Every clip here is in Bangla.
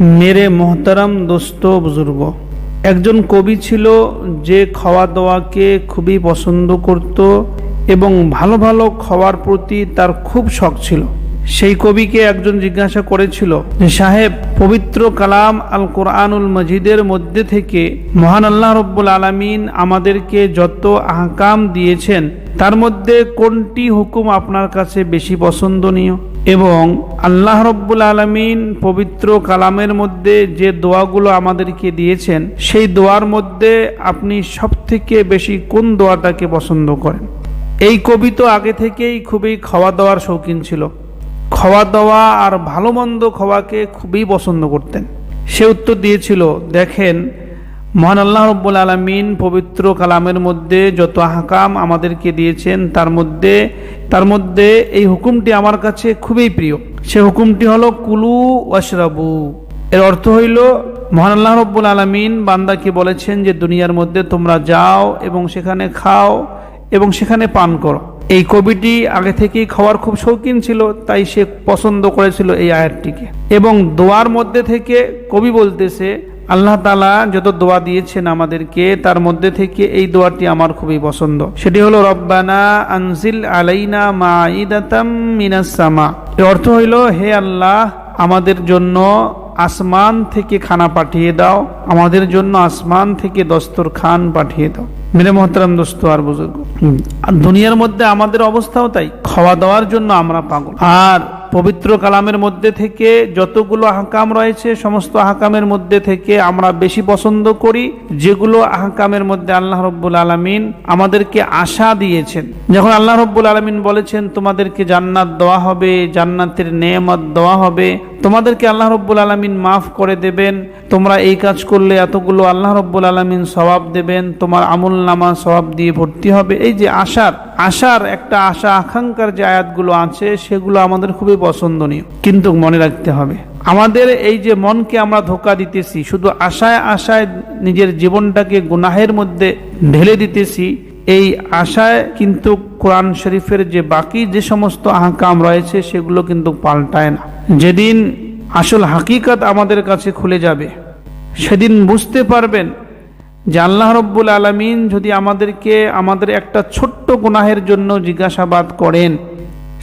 মেরে মোহতারাম দোস্ত বুজুর্গ। একজন কবি ছিল যে খাওয়া দাওয়াকে খুবই পছন্দ করত এবং ভালো ভালো খাওয়ার প্রতি তার খুব শখ ছিল। সেই কবিকে একজন জিজ্ঞাসা করেছিল যে, সাহেব, পবিত্র কালাম আল কোরআনুল মজিদের মধ্যে থেকে মহান আল্লাহ রব্বুল আলমিন আমাদেরকে যত আহকাম দিয়েছেন, তার মধ্যে কোনটি হুকুম আপনার কাছে বেশি পছন্দনীয়? এবং আল্লাহ রব্বুল আলমিন পবিত্র কালামের মধ্যে যে দোয়াগুলো আমাদেরকে দিয়েছেন, সেই দোয়ার মধ্যে আপনি সবথেকে বেশি কোন দোয়াটাকে পছন্দ করেন? এই কবি তো আগে থেকেই খুবই খাওয়া দাওয়ার শৌখিন ছিল। খাওয়া দাওয়া আর ভালো মন্দ খাওয়াকে খুবই পছন্দ করতেন। সে উত্তর দিয়েছিল, দেখেন, মহান আল্লাহ রব্বুল আলমিন পবিত্র কালামের মধ্যে যত হাকাম আমাদেরকে দিয়েছেন, তার মধ্যে তার মধ্যে এই হুকুমটি আমার কাছে খুবই প্রিয়। সে হুকুমটি হলো, কুলু ওয়াশরাবু। এর অর্থ হইল, মহান আল্লাহ রব্বুল আলমিন বান্দাকে বলেছেন যে, দুনিয়ার মধ্যে তোমরা যাও এবং সেখানে খাও এবং সেখানে পান করো। এই কবিটি আগে থেকেই খাওয়ার খুব শৌখিন ছিল, তাই সে পছন্দ করেছিল এই আয়াতটিকে। এবং দোয়ার মধ্যে থেকে কবি বলতেছে, আল্লাহ তালা যত দোয়া দিয়েছেন আমাদেরকে, তার মধ্যে থেকে এই দোয়াটি আমার খুবই পছন্দ। সেটি হলো, রব্বানা আনজিল আলাইনা মা ইদাতাম মিনাস সামা এর অর্থ হইল, হে আল্লাহ, আমাদের জন্য আসমান থেকে খানা পাঠিয়ে দাও, আমাদের জন্য আসমান থেকে দস্তর খান পাঠিয়ে দাও। মেরে মহতারাম দোস্ত আর বুজুর্গ। দুনিয়ার মধ্যে আমাদের অবস্থাও তাই। খাওয়া দাওয়ার জন্য আমরা পাগল। আর পবিত্র কালামের মধ্যে থেকে যতগুলো আহকাম রয়েছে, সমস্ত আহকামের মধ্যে থেকে আমরা বেশি পছন্দ করি, যেগুলো আহকামের মধ্যে আল্লাহ রব্বুল আলমিন আমাদেরকে আশা দিয়েছেন। যখন আল্লাহ রব্বুল আলমিন বলেছেন, তোমাদেরকে জান্নাত দেওয়া হবে, জান্নাতের নেয়ামত দেওয়া হবে, তোমাদেরকে আল্লাহ রব্বুল আলমিন মাফ করে দেবেন। তোমরা এই কাজ করলে এতগুলো আল্লাহ রব্বুল আলমিন সবাব দেবেন, তোমার আমুল নামা সবাব দিয়ে ভর্তি হবে। এই যে আশার আশার একটা আশা, আকাঙ্ক্ষার যে আয়াতগুলো আছে, সেগুলো আমাদের খুবই পছন্দনীয়, কিন্তু মনে রাখতে হবে, আমাদের এই যে মনকে আমরা ধোকা দিতেছি, শুধু আশায় আশায় নিজের জীবনটাকে গুনাহের মধ্যে ঢেলে দিতেছি, এই আশায় কিন্তু কোরআন শরীফের যে বাকি যে সমস্ত আহকাম রয়েছে, সেগুলো কিন্তু পাল্টায় না। যেদিন আসল হাকিকত আমাদের কাছে খুলে যাবে, সেদিন বুঝতে পারবেন যে আল্লাহ রব্বুল আলমিন যদি আমাদেরকে আমাদের একটা ছোট্ট গুনাহের জন্য জিজ্ঞাসাবাদ করেন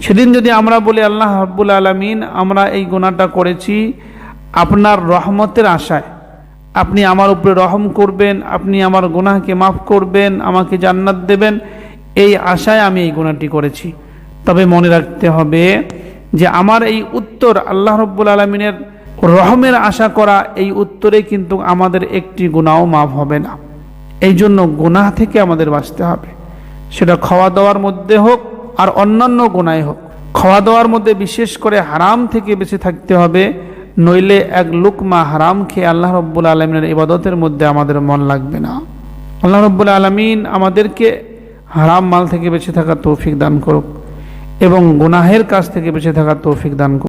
সেদিন যদি আমরা বলি, আল্লাহ রব্বুল আলমিন, আমরা এই গুণাটা করেছি আপনার রহমতের আশায়। আপনি আমার উপরে রহম করবেন, আপনি আমার গুনাহকে মাফ করবেন, আমাকে জান্নাত দেবেন। এই আশায় আমি এই গুণাটি করেছি। তবে মনে রাখতে হবে যে আমার এই উত্তর আল্লাহ রব্বুল আলমিনের রহমের আশা করা, এই উত্তরে কিন্তু আমাদের একটি গুণাও মাফ হবে না। এই জন্য গুনাহ থেকে আমাদের বাঁচতে হবে। সেটা খাওয়া দাওয়ার মধ্যে হোক আর অন্যান্য গোনায় হোক। খাওয়া দাওয়ার মধ্যে বিশেষ করে হারাম থেকে বেঁচে থাকতে হবে, নইলে এক লুকমা হারাম খেয়ে আল্লাহ রব্বুল আলমিনের ইবাদতের মধ্যে আমাদের মন লাগবে না। আল্লাহ রব্বুল আলমিন আমাদেরকে হারাম মাল থেকে বেঁচে থাকা তৌফিক দান করুক এবং গুনাহের কাছ থেকে বেঁচে থাকা তৌফিক দান করুক।